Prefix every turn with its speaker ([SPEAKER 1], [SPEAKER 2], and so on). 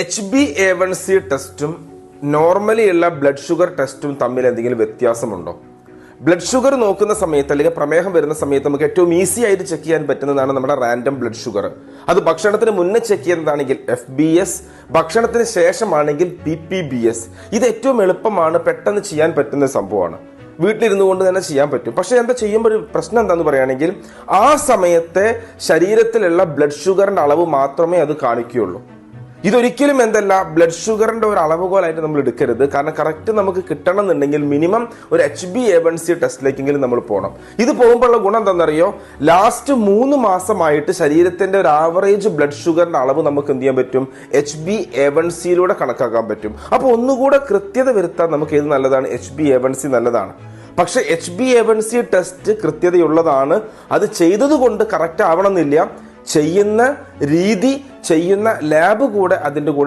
[SPEAKER 1] H B A one C ടെസ്റ്റും normally ഉള്ള blood sugar ടെസ്റ്റും തമ്മിൽ എന്തെങ്കിലും വ്യത്യാസമുണ്ടോ? ബ്ലഡ് ഷുഗർ നോക്കുന്ന സമയത്ത് അല്ലെങ്കിൽ പ്രമേഹം വരുന്ന സമയത്ത് നമുക്ക് ഏറ്റവും ഈസി ആയിട്ട് ചെക്ക് ചെയ്യാൻ പറ്റുന്നതാണ് നമ്മുടെ റാൻഡം ബ്ലഡ് ഷുഗർ അത് ഭക്ഷണത്തിന് മുന്നേ ചെക്ക് ചെയ്യുന്നതാണെങ്കിൽ എഫ് ബി എസ് ഭക്ഷണത്തിന് ശേഷമാണെങ്കിൽ പി പി ബി എസ് ഇത് ഏറ്റവും എളുപ്പമാണ് പെട്ടെന്ന് ചെയ്യാൻ പറ്റുന്ന സംഭവമാണ്. വീട്ടിലിരുന്നു കൊണ്ട് തന്നെ ചെയ്യാൻ പറ്റും. പക്ഷെ എന്താ ചെയ്യുമ്പോൾ ഒരു പ്രശ്നം എന്താന്ന് പറയുകയാണെങ്കിൽ ആ സമയത്തെ ശരീരത്തിലുള്ള ബ്ലഡ് ഷുഗറിന്റെ അളവ് മാത്രമേ അത് കാണിക്കുകയുള്ളൂ. ഇതൊരിക്കലും എന്തല്ല ബ്ലഡ് ഷുഗറിന്റെ ഒരു അളവുകോലായിട്ട് നമ്മൾ എടുക്കരുത്. കാരണം കറക്റ്റ് നമുക്ക് കിട്ടണം എന്നുണ്ടെങ്കിൽ മിനിമം ഒരു H B A one C ടെസ്റ്റിലേക്കെങ്കിലും നമ്മൾ പോകണം ഇത് പോകുമ്പോഴുള്ള ഗുണം എന്താണെന്നറിയോ? ലാസ്റ്റ് മൂന്ന് മാസമായിട്ട് ശരീരത്തിന്റെ ഒരു ആവറേജ് ബ്ലഡ് ഷുഗറിന്റെ അളവ് നമുക്ക് എന്ത് ചെയ്യാൻ പറ്റും? എച്ച് ബി എ വൺ സിയിലൂടെ കണക്കാക്കാൻ പറ്റും. അപ്പോൾ ഒന്നുകൂടെ കൃത്യത വരുത്താൻ നമുക്ക് ഏത് നല്ലതാണ്? H B A one C നല്ലതാണ്. പക്ഷെ H B A one C test കൃത്യതയുള്ളതാണ്. അത് ചെയ്തത് കൊണ്ട് കറക്റ്റ് ആവണമെന്നില്ല. ചെയ്യുന്ന രീതി ചെയ്യുന്ന ലാബ് കൂടെ അതിന്റെ കൂടെ